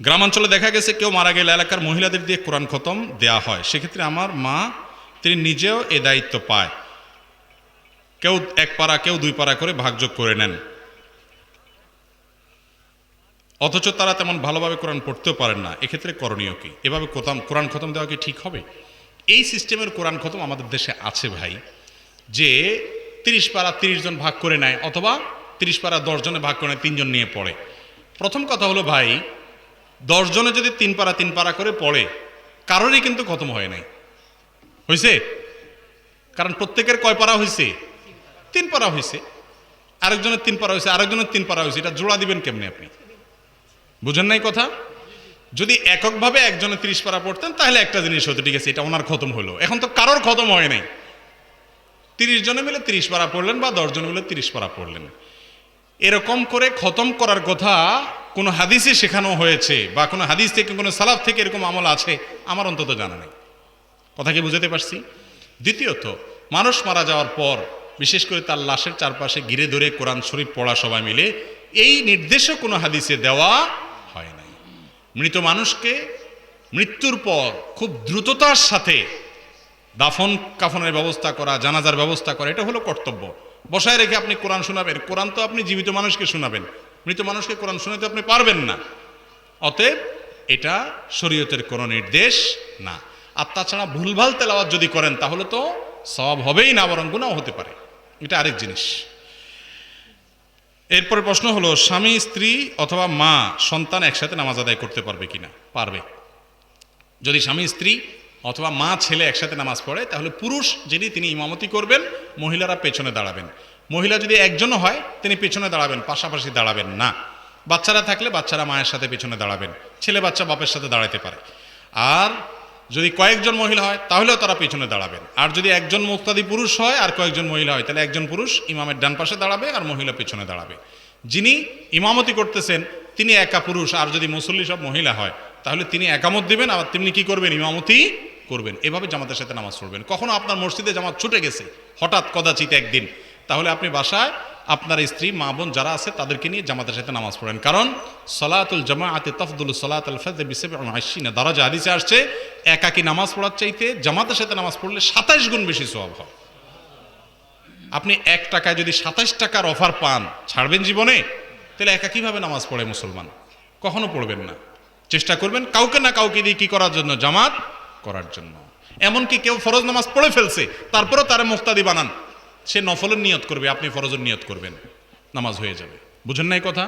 গ্রামাঞ্চলে দেখা গেছে কেউ মারা গেলে এলাকার মহিলাদের দিয়ে কোরআন খতম দেয়া হয়। সেক্ষেত্রে আমার মা, তিনি নিজেও এ দায়িত্ব পায়। কেউ এক পাড়া, কেউ দুই পাড়া করে ভাগযোগ করে নেন। অথচ তারা তেমন ভালোভাবে কোরআন পড়তেও পারেন না। এক্ষেত্রে করণীয় কি? এভাবে কোথাম কোরআন খতম দেওয়া কি ঠিক হবে? এই সিস্টেমের কোরআন খতম আমাদের দেশে আছে ভাই, যে তিরিশ পাড়া তিরিশ জন ভাগ করে নেয় অথবা তিরিশ পাড়া দশ জনে ভাগ করে নেয়, তিনজন নিয়ে পড়ে। প্রথম কথা হলো ভাই দশ জনে যদি তিন পাড়া তিন পাড়া করে পড়ে, কারোরই কিন্তু খতম হয় নাই। হয়েছে কারণ প্রত্যেকের কয় পাড়া হয়েছে তিন পাড়া হয়েছে আরেকজনের তিন পাড়া হয়েছে আরেকজনের তিন পাড়া হয়েছে এটা জোড়া দিবেন কেমনি আপনি? বুঝেন নাই কথা? যদি এককভাবে একজনে ত্রিশ পারা পড়তেন, তাহলে একটা জিনিস হতো, ঠিক আছে, এটা ওনার খতম হলো এখন তো কারোর খতম হয় নাই। তিরিশ জনে মিলে তিরিশ পারা পড়লেন বা দশ জনে মিলে তিরিশ পারা পড়লেন। এরকম করে খতম করার কথা কোনো হাদিসে শেখানো হয়েছে বা কোনো হাদিস থেকে, কোনো সালাফ থেকে এরকম আমল আছে, আমার অন্তত জানা নেই। কথা কি বুঝাতে পারছি? দ্বিতীয়ত, মানুষ মারা যাওয়ার পর, বিশেষ করে তার লাশের চারপাশে ঘিরে ধরে কোরআন শরীফ পড়া সবাই মিলে, এই নির্দেশও কোনো হাদিসে দেওয়া হয় নাই। মৃত মানুষকে মৃত্যুর পর খুব দ্রুততার সাথে দাফন কাফনের ব্যবস্থা করা, জানাজার ব্যবস্থা করা, এটা হলো কর্তব্য। বসায় রেখে আপনি কোরআন শোনাবেন। কোরআন তো আপনি জীবিত মানুষকে শোনাবেন। মৃত মানুষকে কোরআন শোনাতে আপনি পারবেন না। অতএব এটা শরীয়তের কোনো নির্দেশ না। আর তাছাড়া ভুলভাল তেলাওয়াত যদি করেন, তাহলে তো সব হবেই না, বরং গুণাও হতে পারে। এটা আরেক জিনিস। এরপরে প্রশ্ন হলো, স্বামী, স্ত্রী অথবা মা, সন্তান একসাথে নামাজ আদায় করতে পারবে কিনা? পারবে। যদি স্বামী, স্ত্রী অথবা মা, ছেলে একসাথে নামাজ পড়ে, তাহলে পুরুষ যিনি, তিনি ইমামতি করবেন, মহিলারা পেছনে দাঁড়াবেন। মহিলা যদি একজন হয়, তিনি পেছনে দাঁড়াবেন, পাশাপাশি দাঁড়াবেন না। বাচ্চারা থাকলে বাচ্চারা মায়ের সাথে পেছনে দাঁড়াবেন, ছেলে বাচ্চা বাপের সাথে দাঁড়াতে পারে। আর যদি কয়েকজন মহিলা হয়, তাহলেও তারা পেছনে দাঁড়াবেন। আর যদি একজন মুক্তাদি পুরুষ হয়, আর কয়েকজন মহিলা হয়, তাহলে একজন পুরুষ ইমামের ডান পাশে দাঁড়াবে আর মহিলা পেছনে দাঁড়াবে। যিনি ইমামতি করতেছেন, তিনি একা পুরুষ। আর যদি মুসল্লি সব মহিলা হয়, তাহলে তিনি একামত দিবেন, আবার তিনি কি করবেন? ইমামতি করবেন। এভাবে জামাতের সাথে নামাজ পড়বেন। কখনো আপনার মসজিদে জামাত ছুটে গেছে, হঠাৎ কদাচিত একদিন। তাহলে আপনি বাসায় আপনার স্ত্রী, মা, বোন যারা আছে তাদেরকে নিয়ে জামাতের সাথে নামাজ পড়েন। কারণ সলাতুল জামাআতে তফদুল সলাত আল ফজে বিসেব আশিনা দারাজা হাদিসে আসছে, একাকি নামাজ পড়ার চাইতে জামাতের সাথে নামাজ পড়লে সাতাইশ গুণ বেশি সওয়াব হয়। আপনি এক টাকায় যদি সাতাইশ টাকার অফার পান, ছাড়বেন জীবনে? তাহলে একা কীভাবে নামাজ পড়ে মুসলমান? কখনো পড়বেন না। চেষ্টা করবেন কাউকে না কাউকে দিয়ে কী করার জন্য? জামাত করার জন্য। এমনকি কেউ ফরজ নামাজ পড়ে ফেলছে, তারপরেও তারা মুক্তাদি বানান। সে নফলের নিয়ত করবে, আপনি ফরজের নিয়ত করবেন। নামাজ হয়ে যাবে। বুঝেন নাই কথা?